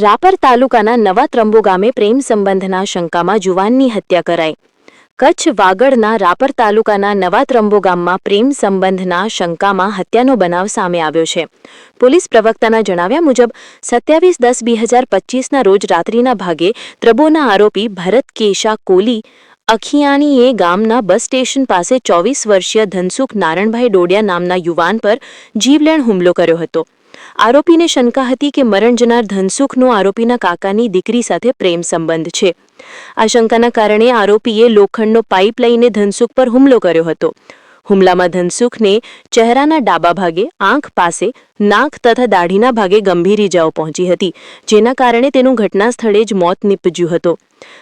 રાપર તાલુકાના નવા ત્રંબો ગામે પ્રેમ સંબંધના શંકામાં જુવાનની હત્યા કરાઈ. કચ્છ વાગડના રાપર તાલુકાના નવા ત્રંબો ગામમાં પ્રેમ સંબંધના શંકામાં હત્યાનો બનાવ સામે આવ્યો છે. પોલીસ પ્રવક્તાના જણાવ્યા મુજબ, સત્યાવીસ દસ બે હજાર પચીસના રોજ રાત્રિના ભાગે ત્રબોના આરોપી ભરત કેશા કોલી અખિયાણીએ ગામના બસ સ્ટેશન પાસે ચોવીસ વર્ષીય ધનસુખ નારણભાઈ ડોડિયા નામના યુવાન પર જીવલેણ હુમલો કર્યો હતો. આરોપીને શંકા હતી કે મરણ જનાર ધનસુખનો આરોપીના કાકાની દીકરી સાથે પ્રેમ સંબંધ છે. આ શંકાના કારણે આરોપીએ લોખંડનો પાઇપ લઈને ધનસુખ પર હુમલો કર્યો હતો. હુમલામાં ધનસુખને ચહેરાના ડાબા ભાગે, આંખ પાસે, નાક તથા દાઢીના ભાગે ગંભીર ઇજાઓ પહોંચી હતી, જેના કારણે તેનું ઘટના સ્થળે જ મોત નીપજ્યું હતું.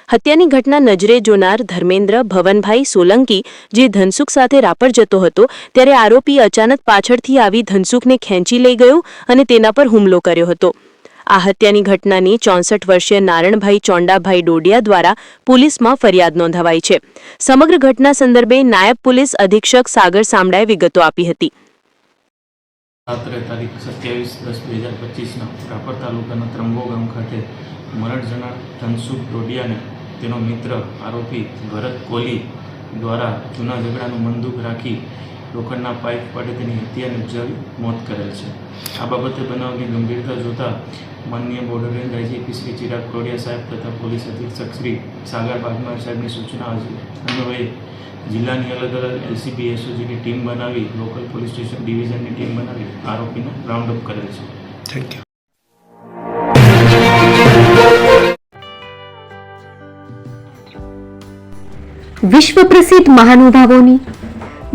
હત્યાની ઘટના નજરે જોનાર ધર્મેન્દ્ર ભવનભાઈ સોલંકી, જે ધનસુખ સાથે રાપર જતો હતો, ત્યારે આરોપી અચાનક પાછળથી આવી ધનસુખને ખેંચી લઈ ગયો અને તેના પર હુમલો કર્યો હતો. આ હત્યાની ઘટનાની ચોસઠ વર્ષીય નારણભાઈ ચોંડાભાઈ ડોડિયા દ્વારા પોલીસમાં ફરિયાદ નોંધાવાઈ છે. સમગ્ર ઘટના સંદર્ભે નાયબ પોલીસ અધિક્ષક સાગર સામડાએ વિગતો આપી હતી. તારીખ સત્યાવીસ દસ બે હજાર પચીસના રાપર તાલુકાના ત્રંબો ગામ ખાતે મરણ જનાર ધનસુખ ડોડિયાને તેનો મિત્ર આરોપી ભરત કોહલી દ્વારા જૂના ઝઘડાનું મંદુક રાખી લોખંડના પાઇપ પડે તેની હત્યા નિપજાવી મોત કરેલ છે. આ બાબતે બનાવની ગંભીરતા જોતા માનનીય border range IGP Shri Chirag Kodiya સાહેબ તથા પોલીસ અધિક્ષક શ્રી સાગર બાગમાર સાહેબની સૂચના અન્વયે જિલ્લાની અલગ અલગ એલસીબી એસઓજીની ટીમ બનાવી લોકલ પોલીસ સ્ટેશન ડિવિઝનની ટીમ બનાવી આરોપીને રાઉન્ડ અપ કરેલ છે. થેન્ક યુ વિશ્વ પ્રસિદ્ધ મહાનુભાવોની